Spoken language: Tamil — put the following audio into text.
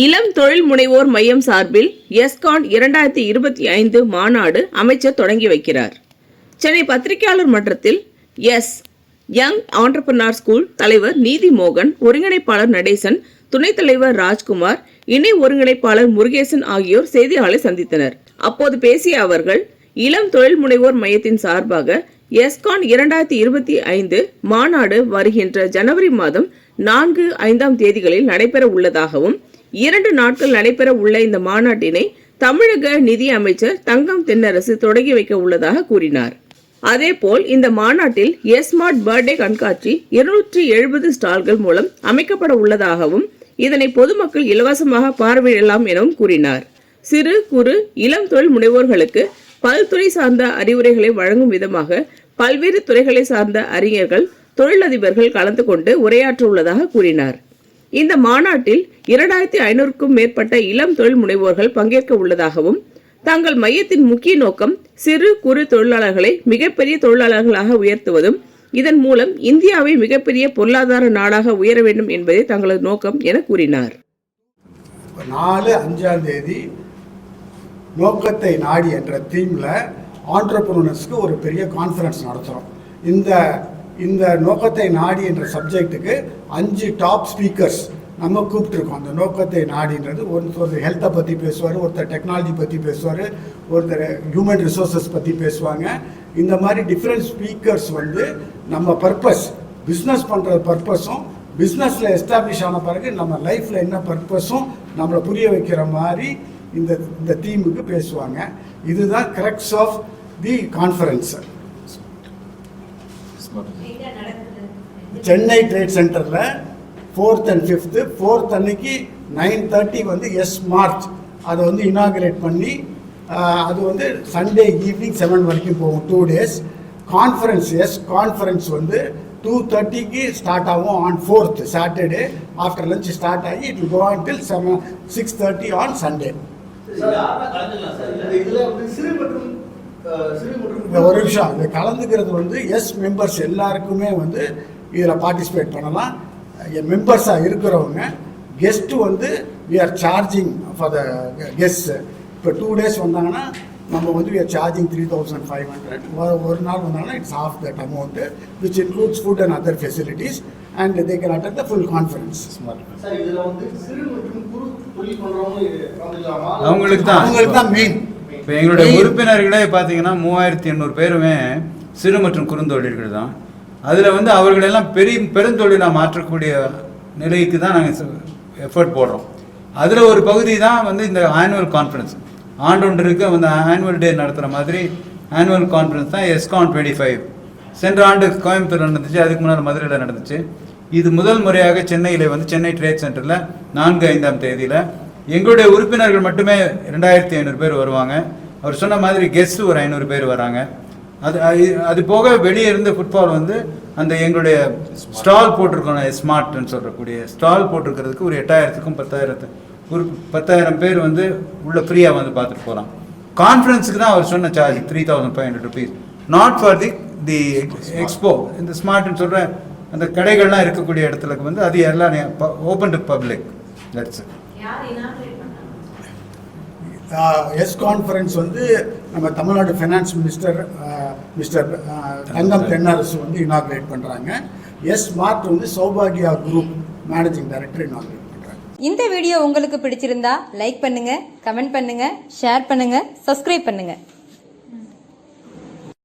இளம் தொழில் முனைவோர் மையம் சார்பில் எஸ்கான் இரண்டாயிரத்தி இருபத்தி ஐந்து மாநாடு அமைச்சர் தொடங்கி வைக்கிறார். சென்னை பத்திரிகையாளர் மன்றத்தில் எஸ். யங் ஆண்டர்பனார் ஸ்கூல் தலைவர் நீதி மோகன் ஒருங்கிணைப்பாளர் நடேசன் துணைத் தலைவர் ராஜ்குமார் இணை ஒருங்கிணைப்பாளர் முருகேசன் ஆகியோர் செய்தியாளரை சந்தித்தனர். அப்போது பேசிய அவர்கள் இளம் தொழில் முனைவோர் மையத்தின் சார்பாக எஸ்கான் இரண்டாயிரத்தி இருபத்தி ஐந்து மாநாடு வருகின்ற ஜனவரி மாதம் நான்கு ஐந்தாம் தேதிகளில் நடைபெற உள்ளதாகவும் இரண்டு நாட்கள் நடைபெற உள்ள இந்த மாநாட்டினை தமிழக நிதி அமைச்சர் தங்கம் தென்னரசு தொடங்கி வைக்க உள்ளதாக கூறினார். அதேபோல் இந்த மாநாட்டில் எஸ்மார்ட் பர்த்டே கண்காட்சி இருநூற்றி எழுபது ஸ்டால்கள் மூலம் அமைக்கப்பட உள்ளதாகவும் இதனை பொதுமக்கள் இலவசமாக பார்வையிடலாம் எனவும் கூறினார். சிறு குறு இளம் தொழில் முனைவோர்களுக்கு பல்துறை சார்ந்த அறிவுரைகளை வழங்கும் விதமாக பல்வேறு துறைகளை சார்ந்த அறிஞர்கள் தொழிலதிபர்கள் கலந்து கொண்டு உரையாற்ற உள்ளதாக கூறினார். இந்த மாநாட்டில் இரண்டாயிரத்தி ஐநூறுக்கும் மேற்பட்ட இளம் தொழில் முனைவோர்கள் பங்கேற்க உள்ளதாகவும் தங்கள் மையத்தின் முக்கிய நோக்கம் சிறு குறு தொழிலாளர்களை மிகப்பெரிய தொழிலாளர்களாக உயர்த்துவதும் இதன் மூலம் இந்தியாவை மிகப்பெரிய பொருளாதார நாடாக உயர வேண்டும் என்பதே தங்களது நோக்கம் என கூறினார். நாலு அஞ்சாம் தேதி நோக்கத்தை நாடி என்ற தீமில் ஆண்டர்பிரினர்ஸ்க்கு ஒரு பெரிய கான்ஃபரன்ஸ் நடத்துகிறோம் இந்த இந்த நோக்கத்தை நாடி என்ற சப்ஜெக்ட்டுக்கு அஞ்சு டாப் ஸ்பீக்கர்ஸ் நம்ம கூப்பிட்டுருக்கோம். அந்த நோக்கத்தை நாடின்றது ஒருத்தர் ஹெல்த்தை பற்றி பேசுவார் ஒருத்தர் டெக்னாலஜி பற்றி பேசுவார் ஒருத்தர் ஹியூமன் ரிசோர்ஸஸ் பற்றி பேசுவாங்க. இந்த மாதிரி டிஃப்ரெண்ட் ஸ்பீக்கர்ஸ் வந்து நம்ம பர்பஸ் பிஸ்னஸ் பண்ணுற பர்பஸும் பிஸ்னஸில் எஸ்டாப்ளிஷ் ஆன பிறகு நம்ம லைஃப்பில் என்ன பர்பஸும் நம்மளை புரிய வைக்கிற மாதிரி இந்த இந்த தீமுக்கு பேசுவாங்க. இதுதான் corrects of the conference Chennai trade சென்டரில் ஃபோர்த் அண்ட் ஃபிஃப்த்து ஃபோர்த் அன்னைக்கு நைன் தேர்ட்டி வந்து எஸ் மார்ச் அதை வந்து இனாகிரேட் பண்ணி அது வந்து சண்டே ஈவினிங் செவன் வரைக்கும் போகும் two days conference S conference வந்து டூ தேர்ட்டிக்கு ஸ்டார்ட் ஆகும் on fourth Saturday after lunch start ஆகி it go on till seven six thirty on Sunday இதுல வந்து சிறு மற்றும் ஒரு நிமிஷம். இது கலந்துக்கிறது வந்து எஸ் மெம்பர்ஸ் எல்லாருக்குமே வந்து இதில் பார்ட்டிசிபேட் பண்ணலாம். மெம்பர்ஸாக இருக்கிறவங்க கெஸ்ட்டு வந்து we are charging for the guest இப்போ டூ டேஸ் வந்தாங்கன்னா நம்ம வந்து we are charging three thousand five hundred ஒரு நாள் வந்தாங்கன்னா it's of that amount which includes food and other facilities and they can attend the full conference sir இதுல வந்து சிறு மற்றும் குறு தொழில் பண்றவங்க கலந்துக்கலாமா அவங்களுக்கு தான். அவங்களுக்கு தான் மெயின் இப்போ எங்களுடைய உறுப்பினர்களே பார்த்தீங்கன்னா மூவாயிரத்தி எண்ணூறு பேருமே சிறு மற்றும் குறுந்தொழில்கள் தான் அதில் வந்து அவர்களெல்லாம் பெரிய பெருந்தொழிலாக மாற்றக்கூடிய நிலைக்கு தான் நாங்கள் எஃபர்ட் போடுறோம். அதில் ஒரு பகுதி தான் வந்து இந்த ஆனுவல் கான்ஃபரன்ஸ் ஆண்டொன்றிற்கு வந்து ஆனுவல் டே நடத்துகிற மாதிரி ஆனுவல் கான்ஃபரன்ஸ் தான் எஸ்கான் டுவெண்ட்டி ஃபைவ் சென்ற ஆண்டு கோயம்புத்தூர் நடந்துச்சு அதுக்கு முன்னால் மதுரையில் நடந்துச்சு. இது முதல் முறையாக சென்னையில் வந்து சென்னை ட்ரேட் சென்டரில் நான்கு ஐந்தாம் தேதியில் எங்களுடைய உறுப்பினர்கள் மட்டுமே ரெண்டாயிரத்தி ஐநூறு பேர் வருவாங்க. அவர் சொன்ன மாதிரி கெஸ்ட் ஒரு ஐநூறு பேர் வராங்க. அது அது- அது போக வெளியே இருந்து ஃபுட்பால் வந்து அந்த எங்களுடைய ஸ்டால் போட்டிருக்கோம் ஸ்மார்ட்னு சொல்லக்கூடிய ஸ்டால் போட்டிருக்கிறதுக்கு ஒரு எட்டாயிரத்துக்கும் பத்தாயிரத்து ஒரு பத்தாயிரம் பேர் வந்து உள்ள ஃப்ரீயாக வந்து பார்த்துட்டு போகலாம். கான்ஃபரன்ஸுக்கு தான் அவர் சொன்ன charge three thousand five hundred rupees not for the the expo இந்த ஸ்மார்ட்னு சொல்கிற அந்த கடைகள்லாம் இருக்கக்கூடிய இடத்துலக்கு வந்து அது எல்லாம் open to public that's S conference வந்து நம்ம Tamil Nadu finance minister mister Thangam Thennarasu வந்து இனாகிரேட் பண்ணுறாங்க எஸ் மார்ட் வந்து சௌபாகியா குரூப் மேனேஜிங் டைரக்டர் இனாகிரேட் பண்ணுறாங்க இந்த வீடியோ உங்களுக்கு பிடிச்சிருந்தா லைக் பண்ணுங்க கமெண்ட் பண்ணுங்க ஷேர் பண்ணுங்க சப்ஸ்கிரைப் பண்ணுங்க.